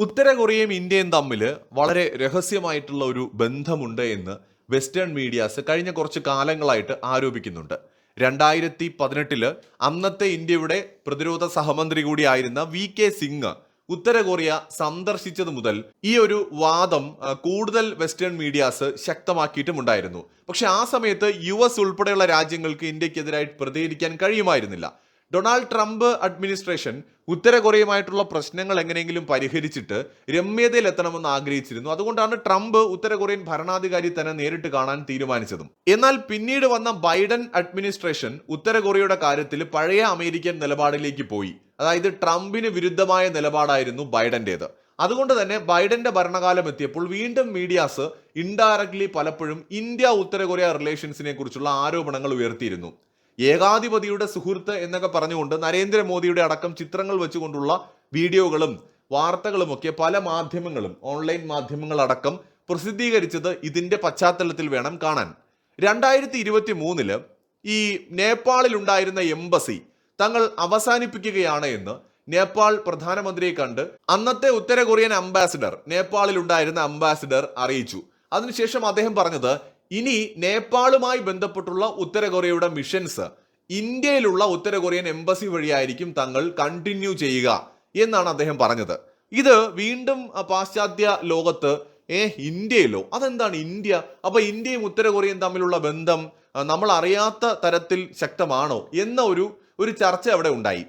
ഉത്തര കൊറിയയും ഇന്ത്യയും തമ്മിൽ വളരെ രഹസ്യമായിട്ടുള്ള ഒരു ബന്ധമുണ്ട് എന്ന് വെസ്റ്റേൺ മീഡിയാസ് കഴിഞ്ഞ കുറച്ച് കാലങ്ങളായിട്ട് ആരോപിക്കുന്നുണ്ട്. രണ്ടായിരത്തി പതിനെട്ടിൽ അന്നത്തെ ഇന്ത്യയുടെ പ്രതിരോധ സഹമന്ത്രി കൂടിയായിരുന്ന വി കെ സിംഗ് ഉത്തര കൊറിയ സന്ദർശിച്ചത് മുതൽ ഈ ഒരു വാദം കൂടുതൽ വെസ്റ്റേൺ മീഡിയാസ് ശക്തമാക്കിയിട്ടുമുണ്ടായിരുന്നു പക്ഷെ ആ സമയത്ത് യു എസ് ഉൾപ്പെടെയുള്ള രാജ്യങ്ങൾക്ക് ഇന്ത്യക്കെതിരായിട്ട് പ്രതികരിക്കാൻ കഴിയുമായിരുന്നില്ല. ഡൊണാൾഡ് ട്രംപ് അഡ്മിനിസ്ട്രേഷൻ ഉത്തര കൊറിയയുമായിട്ടുള്ള പ്രശ്നങ്ങൾ എങ്ങനെയെങ്കിലും പരിഹരിച്ചിട്ട് രമ്യതയിലെത്തണമെന്ന് ആഗ്രഹിച്ചിരുന്നു. അതുകൊണ്ടാണ് ട്രംപ് ഉത്തര കൊറിയൻ ഭരണാധികാരി തന്നെ നേരിട്ട് കാണാൻ തീരുമാനിച്ചതും. എന്നാൽ പിന്നീട് വന്ന ബൈഡൻ അഡ്മിനിസ്ട്രേഷൻ ഉത്തര കൊറിയയുടെ കാര്യത്തിൽ പഴയ അമേരിക്കൻ നിലപാടിലേക്ക് പോയി. അതായത് ട്രംപിന് വിരുദ്ധമായ നിലപാടായിരുന്നു ബൈഡന്റേത്. അതുകൊണ്ട് തന്നെ ബൈഡന്റെ ഭരണകാലം എത്തിയപ്പോൾ വീണ്ടും മീഡിയാസ് ഇൻഡയറക്ട്ലി പലപ്പോഴും ഇന്ത്യ ഉത്തര കൊറിയ റിലേഷൻസിനെ കുറിച്ചുള്ള ആരോപണങ്ങൾ ഉയർത്തിയിരുന്നു. ഏകാധിപതിയുടെ സുഹൃത്ത് എന്നൊക്കെ പറഞ്ഞുകൊണ്ട് നരേന്ദ്രമോദിയുടെ അടക്കം ചിത്രങ്ങൾ വെച്ചുകൊണ്ടുള്ള വീഡിയോകളും വാർത്തകളുമൊക്കെ പല മാധ്യമങ്ങളും ഓൺലൈൻ മാധ്യമങ്ങളടക്കം പ്രസിദ്ധീകരിച്ചത് ഇതിന്റെ പശ്ചാത്തലത്തിൽ വേണം കാണാൻ. രണ്ടായിരത്തി ഇരുപത്തി മൂന്നിൽ ഈ നേപ്പാളിൽ ഉണ്ടായിരുന്ന എംബസി തങ്ങൾ അവസാനിപ്പിക്കുകയാണ് എന്ന് നേപ്പാൾ പ്രധാനമന്ത്രിയെ കണ്ട് അന്നത്തെ ഉത്തര കൊറിയൻ അംബാസിഡർ നേപ്പാളിൽ ഉണ്ടായിരുന്ന അംബാസിഡർ അറിയിച്ചു. അതിനുശേഷം അദ്ദേഹം പറഞ്ഞത് ഇനി നേപ്പാളുമായി ബന്ധപ്പെട്ടുള്ള ഉത്തര കൊറിയയുടെ മിഷൻസ് ഇന്ത്യയിലുള്ള ഉത്തര കൊറിയൻ എംബസി വഴിയായിരിക്കും തങ്ങൾ കണ്ടിന്യൂ ചെയ്യുക എന്നാണ് അദ്ദേഹം പറഞ്ഞത്. ഇത് വീണ്ടും പാശ്ചാത്യ ലോകത്ത് ഏ ഇന്ത്യയിലോ? അതെന്താണ് ഇന്ത്യ? അപ്പൊ ഇന്ത്യയും ഉത്തര കൊറിയയും തമ്മിലുള്ള ബന്ധം നമ്മൾ അറിയാത്ത തരത്തിൽ ശക്തമാണോ എന്ന ഒരു ഒരു ചർച്ച അവിടെ ഉണ്ടായി.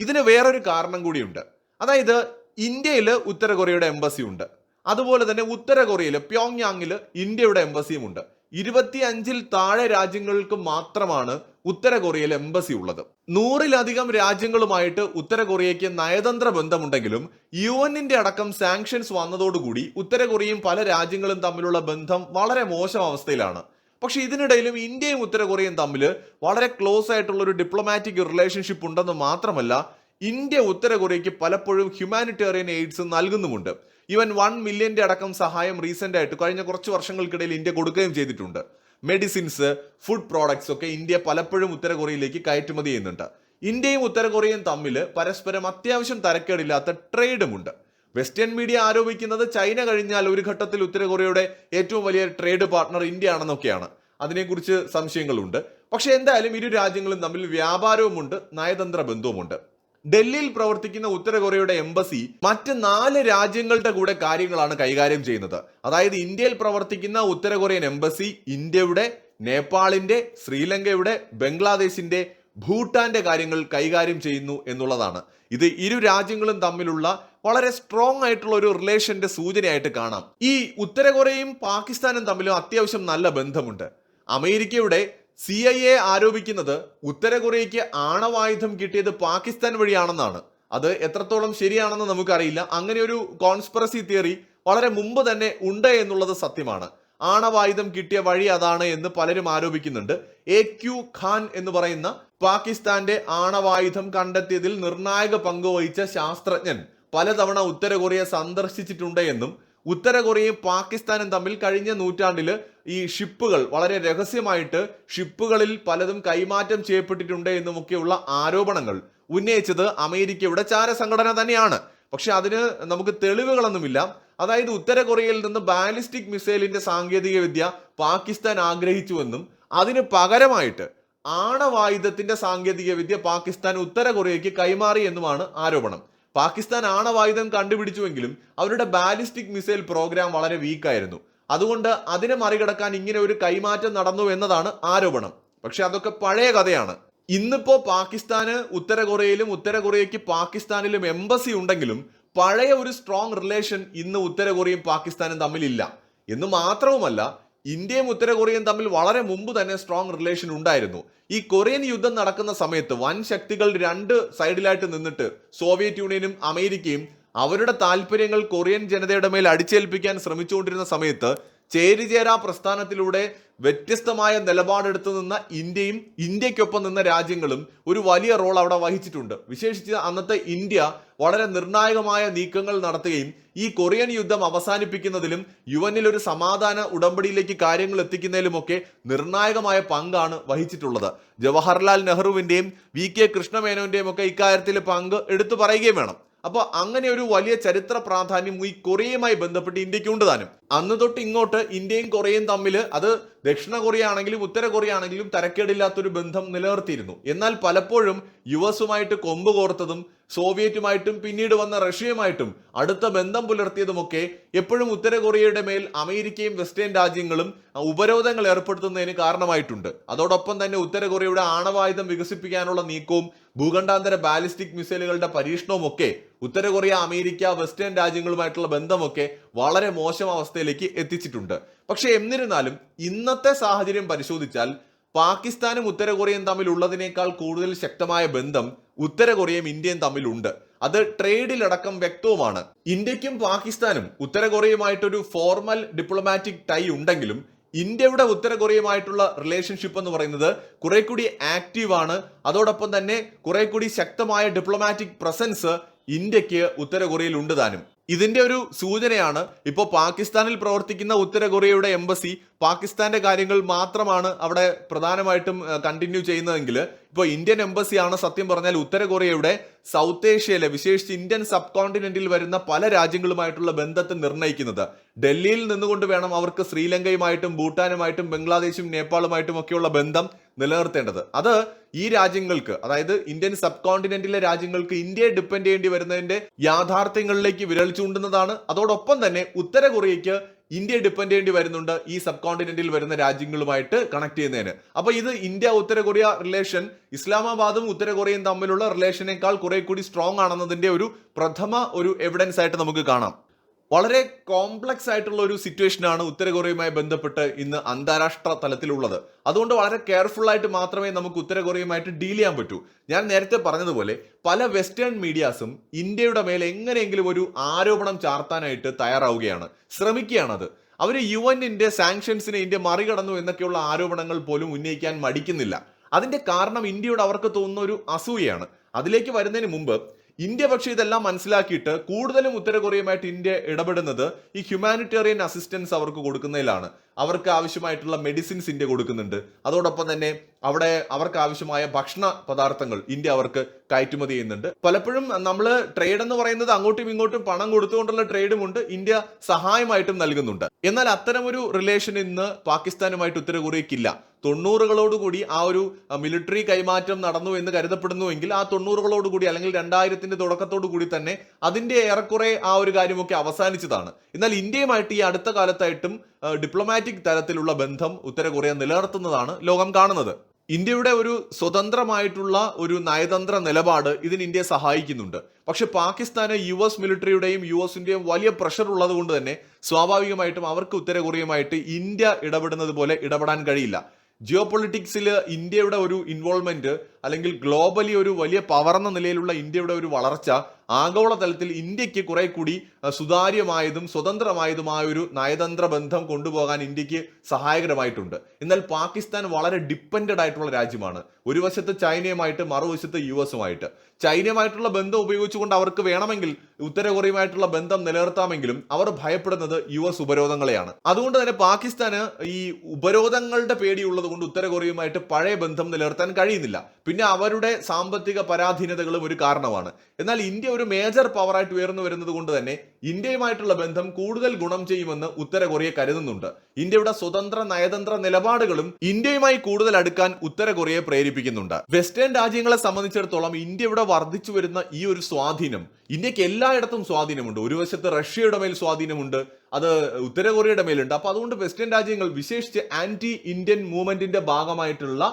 ഇതിന് വേറൊരു കാരണം കൂടിയുണ്ട്. അതായത് ഇന്ത്യയിൽ ഉത്തര കൊറിയയുടെ എംബസി ഉണ്ട്. അതുപോലെ തന്നെ ഉത്തര കൊറിയയിൽ പ്യോങ്യാങ്ങിൽ ഇന്ത്യയുടെ എംബസിയും ഉണ്ട് ഇരുപത്തി അഞ്ചിൽ താഴെ രാജ്യങ്ങൾക്ക് മാത്രമാണ് ഉത്തര കൊറിയയിൽ എംബസി ഉള്ളത്. നൂറിലധികം രാജ്യങ്ങളുമായിട്ട് ഉത്തര കൊറിയയ്ക്ക് നയതന്ത്ര ബന്ധമുണ്ടെങ്കിലും യു എന്നിന്റെ അടക്കം സാങ്ഷൻസ് വന്നതോടുകൂടി ഉത്തര കൊറിയയും പല രാജ്യങ്ങളും തമ്മിലുള്ള ബന്ധം വളരെ മോശം അവസ്ഥയിലാണ്. പക്ഷെ ഇതിനിടയിലും ഇന്ത്യയും ഉത്തര കൊറിയയും തമ്മിൽ വളരെ ക്ലോസ് ആയിട്ടുള്ള ഒരു ഡിപ്ലോമാറ്റിക് റിലേഷൻഷിപ്പ് ഉണ്ടെന്ന് മാത്രമല്ല ഇന്ത്യ ഉത്തര കൊറിയയ്ക്ക് പലപ്പോഴും ഹ്യൂമാനിറ്റേറിയൻ എയ്ഡ്സ് നൽകുന്നുമുണ്ട്. ഈവൻ വൺ മില്യന്റെ അടക്കം സഹായം റീസെന്റ് ആയിട്ട് കഴിഞ്ഞ കുറച്ച് വർഷങ്ങൾക്കിടയിൽ ഇന്ത്യ കൊടുക്കുകയും ചെയ്തിട്ടുണ്ട്. മെഡിസിൻസ് ഫുഡ് പ്രോഡക്ട്സ് ഒക്കെ ഇന്ത്യ പലപ്പോഴും ഉത്തര കൊറിയയിലേക്ക് കയറ്റുമതി ചെയ്യുന്നുണ്ട്. ഇന്ത്യയും ഉത്തര കൊറിയയും തമ്മിൽ പരസ്പരം അത്യാവശ്യം തരക്കേടില്ലാത്ത ട്രേഡുമുണ്ട്. വെസ്റ്റേൺ മീഡിയ ആരോപിക്കുന്നത് ചൈന കഴിഞ്ഞാൽ ഒരു ഘട്ടത്തിൽ ഉത്തര കൊറിയയുടെ ഏറ്റവും വലിയ ട്രേഡ് പാർട്ണർ ഇന്ത്യ ആണെന്നൊക്കെയാണ് അതിനെക്കുറിച്ച് സംശയങ്ങളുണ്ട്. പക്ഷേ എന്തായാലും ഇരു രാജ്യങ്ങളും തമ്മിൽ വ്യാപാരവുമുണ്ട് നയതന്ത്ര ബന്ധവുമുണ്ട്. ഡൽഹിയിൽ പ്രവർത്തിക്കുന്ന ഉത്തര കൊറിയയുടെ എംബസി മറ്റ് നാല് രാജ്യങ്ങളുടെ കൂടെ കാര്യങ്ങളാണ് കൈകാര്യം ചെയ്യുന്നത്. അതായത് ഇന്ത്യയിൽ പ്രവർത്തിക്കുന്ന ഉത്തര കൊറിയൻ എംബസി ഇന്ത്യയുടെ നേപ്പാളിന്റെ ശ്രീലങ്കയുടെ ബംഗ്ലാദേശിന്റെ ഭൂട്ടാന്റെ കാര്യങ്ങൾ കൈകാര്യം ചെയ്യുന്നു എന്നുള്ളതാണ്. ഇത് ഇരു രാജ്യങ്ങളും തമ്മിലുള്ള വളരെ സ്ട്രോങ് ആയിട്ടുള്ള ഒരു റിലേഷന്റെ സൂചനയായിട്ട് കാണാം. ഈ ഉത്തര കൊറിയയും പാകിസ്ഥാനും തമ്മിലും അത്യാവശ്യം നല്ല ബന്ധമുണ്ട്. അമേരിക്കയുടെ സി ഐ എ ആരോപിക്കുന്നത് ഉത്തര കൊറിയയ്ക്ക് ആണവായുധം കിട്ടിയത് പാകിസ്ഥാൻ വഴിയാണെന്നാണ്. അത് എത്രത്തോളം ശരിയാണെന്ന് നമുക്കറിയില്ല. അങ്ങനെ ഒരു കോൺസ്പിറസി തിയറി വളരെ മുമ്പ് തന്നെ ഉണ്ട് എന്നുള്ളത് സത്യമാണ്. ആണവായുധം കിട്ടിയ വഴി അതാണ് എന്ന് പലരും ആരോപിക്കുന്നുണ്ട്. എ ക്യു ഖാൻ എന്ന് പറയുന്ന പാകിസ്ഥാന്റെ ആണവായുധം കണ്ടെത്തിയതിൽ നിർണായക പങ്ക് വഹിച്ച ശാസ്ത്രജ്ഞൻ പലതവണ ഉത്തര കൊറിയ സന്ദർശിച്ചിട്ടുണ്ട് എന്നും ഉത്തര കൊറിയയും പാകിസ്ഥാനും തമ്മിൽ കഴിഞ്ഞ നൂറ്റാണ്ടിൽ ഈ ഷിപ്പുകൾ വളരെ രഹസ്യമായിട്ട് ഷിപ്പുകളിൽ പലതും കൈമാറ്റം ചെയ്യപ്പെട്ടിട്ടുണ്ട് എന്നുമൊക്കെയുള്ള ആരോപണങ്ങൾ ഉന്നയിച്ചത് അമേരിക്കയുടെ ചാര സംഘടന തന്നെയാണ്. പക്ഷെ അതിന് നമുക്ക് തെളിവുകളൊന്നുമില്ല. അതായത് ഉത്തര കൊറിയയിൽ നിന്ന് ബാലിസ്റ്റിക് മിസൈലിന്റെ സാങ്കേതിക വിദ്യ പാകിസ്ഥാൻ ആഗ്രഹിച്ചുവെന്നും അതിന് പകരമായിട്ട് ആണവായുധത്തിന്റെ സാങ്കേതിക വിദ്യ പാകിസ്ഥാൻ ഉത്തര കൊറിയയ്ക്ക് കൈമാറി എന്നുമാണ് ആരോപണം. പാകിസ്ഥാൻ ആണവായുധം കണ്ടുപിടിച്ചുവെങ്കിലും അവരുടെ ബാലിസ്റ്റിക് മിസൈൽ പ്രോഗ്രാം വളരെ വീക്കായിരുന്നു. അതുകൊണ്ട് അതിനെ മറികടക്കാൻ ഇങ്ങനെ ഒരു കൈമാറ്റം നടന്നു എന്നതാണ് ആരോപണം. പക്ഷെ അതൊക്കെ പഴയ കഥയാണ്. ഇന്നിപ്പോ പാകിസ്ഥാന് ഉത്തര കൊറിയയിലും ഉത്തര കൊറിയയ്ക്ക് പാകിസ്ഥാനിലും എംബസി ഉണ്ടെങ്കിലും പഴയ ഒരു സ്ട്രോങ് റിലേഷൻ ഇന്ന് ഉത്തര കൊറിയയും പാകിസ്ഥാനും തമ്മിലില്ല. എന്ന് മാത്രവുമല്ല ഇന്ത്യയും ഉത്തര കൊറിയയും തമ്മിൽ വളരെ മുമ്പ് തന്നെ സ്ട്രോങ് റിലേഷൻ ഉണ്ടായിരുന്നു. ഈ കൊറിയൻ യുദ്ധം നടക്കുന്ന സമയത്ത് വൻ ശക്തികൾ രണ്ട് സൈഡിലായിട്ട് നിന്നിട്ട് സോവിയറ്റ് യൂണിയനും അമേരിക്കയും അവരുടെ താല്പര്യങ്ങൾ കൊറിയൻ ജനതയുടെ മേൽ അടിച്ചേൽപ്പിക്കാൻ ശ്രമിച്ചുകൊണ്ടിരുന്ന സമയത്ത് ചേരിചേരാ പ്രസ്ഥാനത്തിലൂടെ വ്യത്യസ്തമായ നിലപാടെടുത്തു നിന്ന ഇന്ത്യയും ഇന്ത്യക്കൊപ്പം നിന്ന രാജ്യങ്ങളും ഒരു വലിയ റോൾ അവിടെ വഹിച്ചിട്ടുണ്ട്. വിശേഷിച്ച് അന്നത്തെ ഇന്ത്യ വളരെ നിർണായകമായ നീക്കങ്ങൾ നടത്തുകയും ഈ കൊറിയൻ യുദ്ധം അവസാനിപ്പിക്കുന്നതിലും യു എനിൽ ഒരു സമാധാന ഉടമ്പടിയിലേക്ക് കാര്യങ്ങൾ എത്തിക്കുന്നതിലുമൊക്കെ നിർണായകമായ പങ്കാണ് വഹിച്ചിട്ടുള്ളത്. ജവഹർലാൽ നെഹ്റുവിന്റെയും വി കെ കൃഷ്ണമേനോന്റെയും ഒക്കെ ഇക്കാര്യത്തിൽ പങ്ക് എടുത്തു പറയുകയും വേണം. അപ്പൊ അങ്ങനെ ഒരു വലിയ ചരിത്ര പ്രാധാന്യം ഈ കൊറിയയുമായി ബന്ധപ്പെട്ട് ഇന്ത്യക്കുണ്ട് താനും. അന്ന് തൊട്ട് ഇങ്ങോട്ട് ഇന്ത്യയും കൊറിയയും തമ്മിൽ അത് ദക്ഷിണ കൊറിയ ആണെങ്കിലും ഉത്തര കൊറിയ ആണെങ്കിലും തരക്കേടില്ലാത്തൊരു ബന്ധം നിലനിർത്തിയിരുന്നു. എന്നാൽ പലപ്പോഴും യു എസുമായിട്ട് കൊമ്പ് കോർത്തതും സോവിയറ്റുമായിട്ടും പിന്നീട് വന്ന റഷ്യയുമായിട്ടും അടുത്ത ബന്ധം പുലർത്തിയതുമൊക്കെ എപ്പോഴും ഉത്തര കൊറിയയുടെ മേൽ അമേരിക്കയും വെസ്റ്റേൺ രാജ്യങ്ങളും ഉപരോധങ്ങൾ ഏർപ്പെടുത്തുന്നതിന് കാരണമായിട്ടുണ്ട്. അതോടൊപ്പം തന്നെ ഉത്തര കൊറിയയുടെ ആണവായുധം വികസിപ്പിക്കാനുള്ള നീക്കവും ഭൂഖണ്ഡാന്തര ബാലിസ്റ്റിക് മിസൈലുകളുടെ പരീക്ഷണവും ഒക്കെ ഉത്തര കൊറിയ അമേരിക്ക വെസ്റ്റേൺ രാജ്യങ്ങളുമായിട്ടുള്ള ബന്ധമൊക്കെ വളരെ മോശം അവസ്ഥയിലേക്ക് എത്തിച്ചിട്ടുണ്ട്. പക്ഷേ എന്നിരുന്നാലും ഇന്നത്തെ സാഹചര്യം പരിശോധിച്ചാൽ പാകിസ്ഥാനും ഉത്തര കൊറിയയും തമ്മിലുള്ളതിനേക്കാൾ കൂടുതൽ ശക്തമായ ബന്ധം ഉത്തര കൊറിയയും ഇന്ത്യയും തമ്മിലുണ്ട്. അത് ട്രേഡിലടക്കം വ്യക്തവുമാണ്. ഇന്ത്യക്കും പാകിസ്ഥാനും ഉത്തര കൊറിയയുമായിട്ടൊരു ഫോർമൽ ഡിപ്ലോമാറ്റിക് ടൈ ഉണ്ടെങ്കിലും ഇന്ത്യയുടെ ഉത്തര കൊറിയയുമായിട്ടുള്ള റിലേഷൻഷിപ്പ് എന്ന് പറയുന്നത് കുറെ കൂടി ആക്റ്റീവാണ്. അതോടൊപ്പം തന്നെ കുറെ കൂടി ശക്തമായ ഡിപ്ലോമാറ്റിക് പ്രസൻസ് ഇന്ത്യയ്ക്ക് ഉത്തര കൊറിയയിൽ ഉണ്ട് താനും. ഇതിന്റെ ഒരു സൂചനയാണ് ഇപ്പോൾ പാകിസ്ഥാനിൽ പ്രവർത്തിക്കുന്ന ഉത്തര കൊറിയയുടെ എംബസി പാകിസ്ഥാന്റെ കാര്യങ്ങൾ മാത്രമാണ് അവിടെ പ്രധാനമായിട്ടും കണ്ടിന്യൂ ചെയ്യുന്നതെങ്കിൽ ഇപ്പോൾ ഇന്ത്യൻ എംബസിയാണ് സത്യം പറഞ്ഞാൽ ഉത്തര കൊറിയയുടെ സൗത്ത് ഏഷ്യയിലെ വിശേഷിച്ച് ഇന്ത്യൻ സബ് കോണ്ടിനെന്റിൽ വരുന്ന പല രാജ്യങ്ങളുമായിട്ടുള്ള ബന്ധത്തെ നിർണയിക്കുന്നത്. ഡൽഹിയിൽ നിന്നുകൊണ്ട് വേണം അവർക്ക് ശ്രീലങ്കയുമായിട്ടും ഭൂട്ടാനുമായിട്ടും ബംഗ്ലാദേശും നേപ്പാളുമായിട്ടും ഒക്കെയുള്ള ബന്ധം നിലനിർത്തേണ്ടത്. അത് ഈ രാജ്യങ്ങൾക്ക് അതായത് ഇന്ത്യൻ സബ് കോണ്ടിനെന്റിലെ രാജ്യങ്ങൾക്ക് ഇന്ത്യയെ ഡിപ്പെൻഡ് ചെയ്യേണ്ടി വരുന്നതിന്റെ യാഥാർത്ഥ്യങ്ങളിലേക്ക് വിരൽ ചൂണ്ടുന്നതാണ്. അതോടൊപ്പം തന്നെ ഉത്തര കൊറിയയ്ക്ക് ഇന്ത്യ ഡിപ്പെൻഡ് ചെയ്യേണ്ടി വരുന്നുണ്ട് ഈ സബ് കോണ്ടിനെന്റിൽ വരുന്ന രാജ്യങ്ങളുമായിട്ട് കണക്ട് ചെയ്യുന്നതിന്. അപ്പൊ ഇത് ഇന്ത്യ ഉത്തര കൊറിയ റിലേഷൻ ഇസ്ലാമാബാദും ഉത്തര കൊറിയയും തമ്മിലുള്ള റിലേഷനേക്കാൾ കുറെ കൂടി സ്ട്രോങ് ആണെന്നതിന്റെ ഒരു പ്രഥമ ഒരു എവിഡൻസ് ആയിട്ട് നമുക്ക് കാണാം. വളരെ കോംപ്ലക്സ് ആയിട്ടുള്ള ഒരു സിറ്റുവേഷനാണ് ഉത്തര കൊറിയയുമായി ബന്ധപ്പെട്ട് ഇന്ന് അന്താരാഷ്ട്ര തലത്തിലുള്ളത്. അതുകൊണ്ട് വളരെ കെയർഫുൾ ആയിട്ട് മാത്രമേ നമുക്ക് ഉത്തര കൊറിയയുമായിട്ട് ഡീൽ ചെയ്യാൻ പറ്റൂ. ഞാൻ നേരത്തെ പറഞ്ഞതുപോലെ പല വെസ്റ്റേൺ മീഡിയാസും ഇന്ത്യയുടെ മേലെ എങ്ങനെയെങ്കിലും ഒരു ആരോപണം ചാർത്താനായിട്ട് തയ്യാറാവുകയാണ്. ശ്രമിക്കുകയാണത്. അവർ യു എന്നിന്റെ സാങ്ഷൻസിനെ ഇന്ത്യ മറികടന്നു എന്നൊക്കെയുള്ള ആരോപണങ്ങൾ പോലും ഉന്നയിക്കാൻ മടിക്കുന്നില്ല. അതിന്റെ കാരണം ഇന്ത്യയോട് അവർക്ക് തോന്നുന്ന ഒരു അസൂയയാണ്. അതിലേക്ക് വരുന്നതിന് മുമ്പ് ഇന്ത്യ പക്ഷേ ഇതെല്ലാം മനസ്സിലാക്കിയിട്ട് കൂടുതലും ഉത്തര കൊറിയയുമായിട്ട് ഇന്ത്യ ഇടപെടുന്നത് ഈ ഹ്യൂമാനിറ്റേറിയൻ അസിസ്റ്റൻസ് അവർക്ക് കൊടുക്കുന്നതിലാണ്. അവർക്ക് ആവശ്യമായിട്ടുള്ള മെഡിസിൻസ് ഇന്ത്യ കൊടുക്കുന്നുണ്ട്. അതോടൊപ്പം തന്നെ അവിടെ അവർക്ക് ആവശ്യമായ ഭക്ഷണ പദാർത്ഥങ്ങൾ ഇന്ത്യ അവർക്ക് കയറ്റുമതി ചെയ്യുന്നുണ്ട്. പലപ്പോഴും നമ്മൾ ട്രേഡ് എന്ന് പറയുന്നത് അങ്ങോട്ടും ഇങ്ങോട്ടും പണം കൊടുത്തുകൊണ്ടുള്ള ട്രേഡും ഉണ്ട്. ഇന്ത്യ സഹായമായിട്ടും നൽകുന്നുണ്ട്. എന്നാൽ അത്തരമൊരു റിലേഷൻ ഇന്ന് പാകിസ്ഥാനുമായിട്ട് ഉത്തര കൊറിയയ്ക്കില്ല. തൊണ്ണൂറുകളോടുകൂടി ആ ഒരു മിലിറ്ററി കൈമാറ്റം നടന്നു എന്ന് കരുതപ്പെടുന്നുവെങ്കിൽ ആ തൊണ്ണൂറുകളോടുകൂടി അല്ലെങ്കിൽ രണ്ടായിരത്തിന്റെ തുടക്കത്തോടു കൂടി തന്നെ അതിന്റെ ഏറെക്കുറെ ആ ഒരു കാര്യമൊക്കെ അവസാനിച്ചതാണ്. എന്നാൽ ഇന്ത്യയുമായിട്ട് ഈ അടുത്ത കാലത്തായിട്ടും ഡിപ്ലോമാറ്റിക് തരത്തിലുള്ള ബന്ധം ഉത്തര കൊറിയ നിലനിർത്തുന്നതാണ് ലോകം കാണുന്നത്. ഇന്ത്യയുടെ ഒരു സ്വതന്ത്രമായിട്ടുള്ള ഒരു നയതന്ത്ര നിലപാട് ഇതിന് ഇന്ത്യ സഹായിക്കുന്നുണ്ട്. പക്ഷെ പാകിസ്ഥാന് യു എസ് മിലിറ്ററിയുടെയും യു എസിന്റെയും വലിയ പ്രഷർ ഉള്ളത് കൊണ്ട് തന്നെ സ്വാഭാവികമായിട്ടും അവർക്ക് ഉത്തര കൊറിയയുമായിട്ട് ഇന്ത്യ ഇടപെടുന്നത് പോലെ ഇടപെടാൻ കഴിയില്ല. ജിയോ പൊളിറ്റിക്സിൽ ഇന്ത്യയുടെ ഒരു ഇൻവോൾവ്മെന്റ് അല്ലെങ്കിൽ ഗ്ലോബലി ഒരു വലിയ പവർ എന്ന നിലയിലുള്ള ഇന്ത്യയുടെ ഒരു വളർച്ച ആഗോളതലത്തിൽ ഇന്ത്യയ്ക്ക് കുറെ കൂടി സുതാര്യമായതും സ്വതന്ത്രമായതുമായ ഒരു നയതന്ത്ര ബന്ധം കൊണ്ടുപോകാൻ ഇന്ത്യയ്ക്ക് സഹായകരമായിട്ടുണ്ട്. എന്നാൽ പാകിസ്ഥാൻ വളരെ ഡിപ്പെൻഡഡ് ആയിട്ടുള്ള രാജ്യമാണ്. ഒരു വശത്ത് ചൈനയുമായിട്ട് മറുവശത്ത് യു എസുമായിട്ട്. ചൈനയുമായിട്ടുള്ള ബന്ധം ഉപയോഗിച്ചുകൊണ്ട് അവർക്ക് വേണമെങ്കിൽ ഉത്തര കൊറിയയുമായിട്ടുള്ള ബന്ധം നിലനിർത്താമെങ്കിലും അവർ ഭയപ്പെടുന്നത് യു എസ് ഉപരോധങ്ങളെയാണ്. അതുകൊണ്ട് തന്നെ പാകിസ്ഥാന് ഈ ഉപരോധങ്ങളുടെ പേടിയുള്ളത് കൊണ്ട് ഉത്തര കൊറിയയുമായിട്ട് പഴയ ബന്ധം നിലനിർത്താൻ കഴിയുന്നില്ല. പിന്നെ അവരുടെ സാമ്പത്തിക പരാധീനതകളും ഒരു കാരണമാണ്. എന്നാൽ ഇന്ത്യ ഒരു മേജർ പവറായിട്ട് ഉയർന്നു വരുന്നത് കൊണ്ട് തന്നെ ഇന്ത്യയുമായിട്ടുള്ള ബന്ധം കൂടുതൽ ഗുണം ചെയ്യുമെന്ന് ഉത്തര കൊറിയ കരുതുന്നുണ്ട്. ഇന്ത്യയുടെ സ്വതന്ത്ര നയതന്ത്ര നിലപാടുകളും ഇന്ത്യയുമായി കൂടുതൽ അടുക്കാൻ ഉത്തര കൊറിയയെ പ്രേരിപ്പിക്കുന്നുണ്ട്. വെസ്റ്റേൺ രാജ്യങ്ങളെ സംബന്ധിച്ചിടത്തോളം ഇന്ത്യയുടെ വർദ്ധിച്ചു വരുന്ന ഈ ഒരു സ്വാധീനം ഇന്ത്യയ്ക്ക് എല്ലായിടത്തും സ്വാധീനമുണ്ട്. ഒരു വശത്ത് റഷ്യയുടെ മേൽ സ്വാധീനമുണ്ട് അത് ഉത്തര കൊറിയയുടെ മേലുണ്ട്. അപ്പൊ അതുകൊണ്ട് വെസ്റ്റേൺ രാജ്യങ്ങൾ വിശേഷിച്ച് ആന്റി ഇന്ത്യൻ മൂവ്മെന്റിന്റെ ഭാഗമായിട്ടുള്ള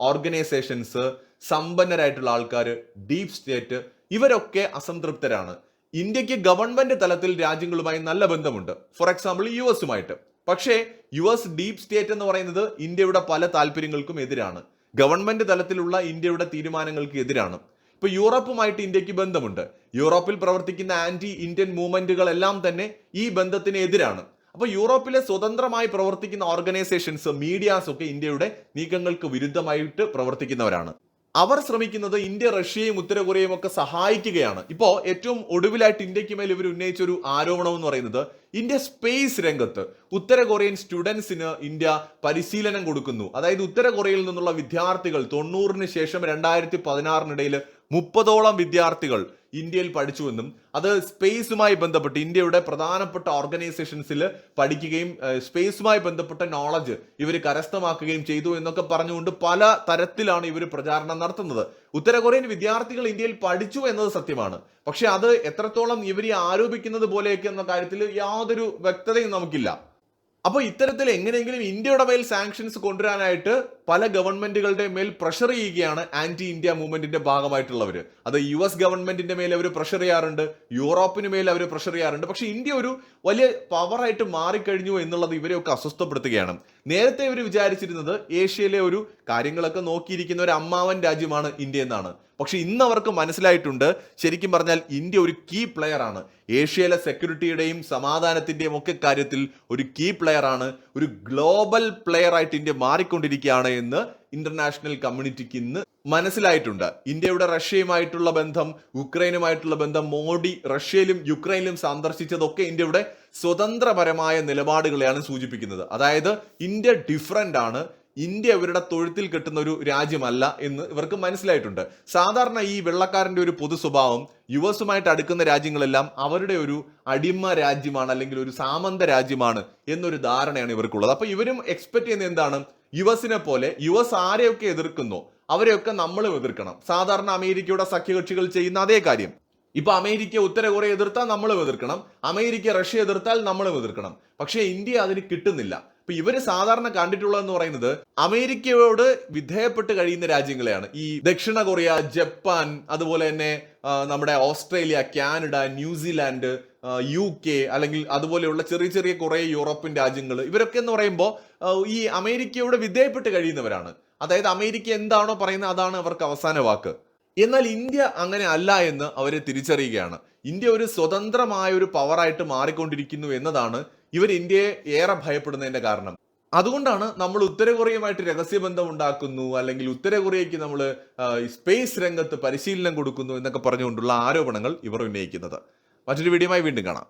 ഓർഗനൈസേഷൻസ് സമ്പന്നരായിട്ടുള്ള ആൾക്കാർ ഡീപ് സ്റ്റേറ്റ് ഇവരൊക്കെ അസംതൃപ്തരാണ്. ഇന്ത്യയ്ക്ക് ഗവൺമെന്റ് തലത്തിൽ രാജ്യങ്ങളുമായി നല്ല ബന്ധമുണ്ട്. ഫോർ എക്സാമ്പിൾ യു എസുമായിട്ട്. പക്ഷേ യു എസ് ഡീപ് സ്റ്റേറ്റ് എന്ന് പറയുന്നത് ഇന്ത്യയുടെ പല താല്പര്യങ്ങൾക്കും എതിരാണ്. ഗവൺമെന്റ് തലത്തിലുള്ള ഇന്ത്യയുടെ തീരുമാനങ്ങൾക്ക് എതിരാണ്. ഇപ്പൊ യൂറോപ്പുമായിട്ട് ഇന്ത്യയ്ക്ക് ബന്ധമുണ്ട്. യൂറോപ്പിൽ പ്രവർത്തിക്കുന്ന ആന്റി ഇന്ത്യൻ മൂവ്മെന്റുകളെല്ലാം തന്നെ ഈ ബന്ധത്തിന് എതിരാണ്. അപ്പൊ യൂറോപ്പിലെ സ്വതന്ത്രമായി പ്രവർത്തിക്കുന്ന ഓർഗനൈസേഷൻസ് മീഡിയാസ് ഒക്കെ ഇന്ത്യയുടെ നീക്കങ്ങൾക്ക് വിരുദ്ധമായിട്ട് പ്രവർത്തിക്കുന്നവരാണ്. അവർ ശ്രമിക്കുന്നത് ഇന്ത്യ റഷ്യയും ഉത്തര കൊറിയയും ഒക്കെ സഹായിക്കുകയാണ്. ഇപ്പോൾ ഏറ്റവും ഒടുവിലായിട്ട് ഇന്ത്യയ്ക്ക് മേൽ ഇവർ ഉന്നയിച്ച ഒരു ആരോപണം എന്ന് പറയുന്നത് ഇന്ത്യ സ്പേസ് രംഗത്ത് ഉത്തര കൊറിയൻ സ്റ്റുഡൻസിന് ഇന്ത്യ പരിശീലനം കൊടുക്കുന്നു. അതായത് ഉത്തര കൊറിയയിൽ നിന്നുള്ള വിദ്യാർത്ഥികൾ തൊണ്ണൂറിന് ശേഷം രണ്ടായിരത്തി പതിനാറിനിടയിൽ മുപ്പതോളം വിദ്യാർത്ഥികൾ ഇന്ത്യയിൽ പഠിച്ചുവെന്നും അത് സ്പേസുമായി ബന്ധപ്പെട്ട് ഇന്ത്യയുടെ പ്രധാനപ്പെട്ട ഓർഗനൈസേഷൻസിൽ പഠിക്കുകയും സ്പേസുമായി ബന്ധപ്പെട്ട നോളജ് ഇവർ കരസ്ഥമാക്കുകയും ചെയ്തു എന്നൊക്കെ പറഞ്ഞുകൊണ്ട് പല തരത്തിലാണ് ഇവർ പ്രചാരണം നടത്തുന്നത്. ഉത്തര കൊറിയൻ വിദ്യാർത്ഥികൾ ഇന്ത്യയിൽ പഠിച്ചു എന്നത് സത്യമാണ്. പക്ഷെ അത് എത്രത്തോളം ഇവർ ആരോപിക്കുന്നത് പോലെയൊക്കെ എന്ന കാര്യത്തിൽ യാതൊരു വ്യക്തതയും നമുക്കില്ല. അപ്പോൾ ഇത്തരത്തിൽ എങ്ങനെയെങ്കിലും ഇന്ത്യയുടെ മേൽ സാങ്ഷൻസ് കൊണ്ടുവരാനായിട്ട് പല ഗവൺമെന്റുകളുടെ മേൽ പ്രഷർ ചെയ്യുകയാണ് ആന്റി ഇന്ത്യ മൂവ്മെന്റിന്റെ ഭാഗമായിട്ടുള്ളവർ അത് യു എസ് ഗവൺമെന്റിന്റെ മേൽ അവർ പ്രഷർ ചെയ്യാറുണ്ട് യൂറോപ്പിന് മേൽ അവർ പ്രഷർ ചെയ്യാറുണ്ട്. പക്ഷെ ഇന്ത്യ ഒരു വലിയ പവറായിട്ട് മാറിക്കഴിഞ്ഞു എന്നുള്ളത് ഇവരെയൊക്കെ അസ്വസ്ഥപ്പെടുത്തുകയാണ്. നേരത്തെ ഇവർ വിചാരിച്ചിരുന്നത് ഏഷ്യയിലെ ഒരു കാര്യങ്ങളൊക്കെ നോക്കിയിരിക്കുന്ന ഒരു അമ്മാവൻ രാജ്യമാണ് ഇന്ത്യ എന്നാണ്. പക്ഷെ ഇന്ന് അവർക്ക് മനസ്സിലായിട്ടുണ്ട് ശരിക്കും പറഞ്ഞാൽ ഇന്ത്യ ഒരു കീ പ്ലെയർ ആണ്. ഏഷ്യയിലെ സെക്യൂരിറ്റിയുടെയും സമാധാനത്തിന്റെയും ഒക്കെ കാര്യത്തിൽ ഒരു കീ പ്ലെയർ ആണ്. ഒരു ഗ്ലോബൽ പ്ലെയർ ആയിട്ട് ഇന്ത്യ മാറിക്കൊണ്ടിരിക്കുകയാണ് എന്ന് ഇന്റർനാഷണൽ കമ്മ്യൂണിറ്റിക്ക് ഇന്ന് മനസ്സിലായിട്ടുണ്ട്. ഇന്ത്യയുടെ റഷ്യയുമായിട്ടുള്ള ബന്ധം ഉക്രൈനുമായിട്ടുള്ള ബന്ധം മോഡി റഷ്യയിലും യുക്രൈനിലും സന്ദർശിച്ചതൊക്കെ ഇന്ത്യയുടെ സ്വതന്ത്രപരമായ നിലപാടുകളെയാണ് സൂചിപ്പിക്കുന്നത്. അതായത് ഇന്ത്യ ഡിഫറന്റ് ആണ്. ഇന്ത്യ ഇവരുടെ തൊഴുത്തിൽ കെട്ടുന്ന ഒരു രാജ്യമല്ല എന്ന് ഇവർക്ക് മനസ്സിലായിട്ടുണ്ട്. സാധാരണ ഈ വെള്ളക്കാരന്റെ ഒരു പൊതു സ്വഭാവം യു എസുമായിട്ട് അടുക്കുന്ന രാജ്യങ്ങളെല്ലാം അവരുടെ ഒരു അടിമ രാജ്യമാണ് അല്ലെങ്കിൽ ഒരു സാമന്ത രാജ്യമാണ് എന്നൊരു ധാരണയാണ് ഇവർക്കുള്ളത്. അപ്പൊ ഇവരും എക്സ്പെക്ട് ചെയ്യുന്നത് എന്താണ്? യു എസിനെ പോലെ യു എസ് ആരെയൊക്കെ എതിർക്കുന്നോ അവരെയൊക്കെ നമ്മളും എതിർക്കണം. സാധാരണ അമേരിക്കയുടെ സഖ്യകക്ഷികൾ ചെയ്യുന്ന അതേ കാര്യം. ഇപ്പൊ അമേരിക്ക ഉത്തര കൊറിയ എതിർത്താൽ നമ്മളും എതിർക്കണം. അമേരിക്ക റഷ്യ എതിർത്താൽ നമ്മളും എതിർക്കണം. പക്ഷേ ഇന്ത്യ അതിന് കിട്ടുന്നില്ല. ഇപ്പൊ ഇവർ സാധാരണ കണ്ടിട്ടുള്ളതെന്ന് പറയുന്നത് അമേരിക്കയോട് വിധേയപ്പെട്ട് കഴിയുന്ന രാജ്യങ്ങളെയാണ്. ഈ ദക്ഷിണ കൊറിയ ജപ്പാൻ അതുപോലെ തന്നെ നമ്മുടെ Australia Canada New Zealand U K അല്ലെങ്കിൽ അതുപോലെയുള്ള ചെറിയ ചെറിയ കുറെ യൂറോപ്യൻ രാജ്യങ്ങൾ ഇവരൊക്കെ എന്ന് പറയുമ്പോൾ ഈ അമേരിക്കയോട് വിധേയപ്പെട്ട് കഴിയുന്നവരാണ്. അതായത് അമേരിക്ക എന്താണോ പറയുന്നത് അതാണ് അവർക്ക് അവസാന വാക്ക്. എന്നാൽ ഇന്ത്യ അങ്ങനെ അല്ല എന്ന് അവർ തിരിച്ചറിയുകയാണ്. ഇന്ത്യ ഒരു സ്വതന്ത്രമായ ഒരു പവറായിട്ട് മാറിക്കൊണ്ടിരിക്കുന്നു എന്നതാണ് ഇവർ ഇന്ത്യയെ ഏറെ ഭയപ്പെടുന്നതിന്റെ കാരണം. അതുകൊണ്ടാണ് നമ്മൾ ഉത്തര കൊറിയയുമായിട്ട് രഹസ്യബന്ധം ഉണ്ടാക്കുന്നു അല്ലെങ്കിൽ ഉത്തര കൊറിയയ്ക്ക് നമ്മൾ സ്പേസ് രംഗത്ത് പരിശീലനം കൊടുക്കുന്നു എന്നൊക്കെ പറഞ്ഞുകൊണ്ടുള്ള ആരോപണങ്ങൾ ഇവർ ഉന്നയിക്കുന്നത്. മറ്റൊരു വീഡിയോയുമായി വീണ്ടും കാണാം.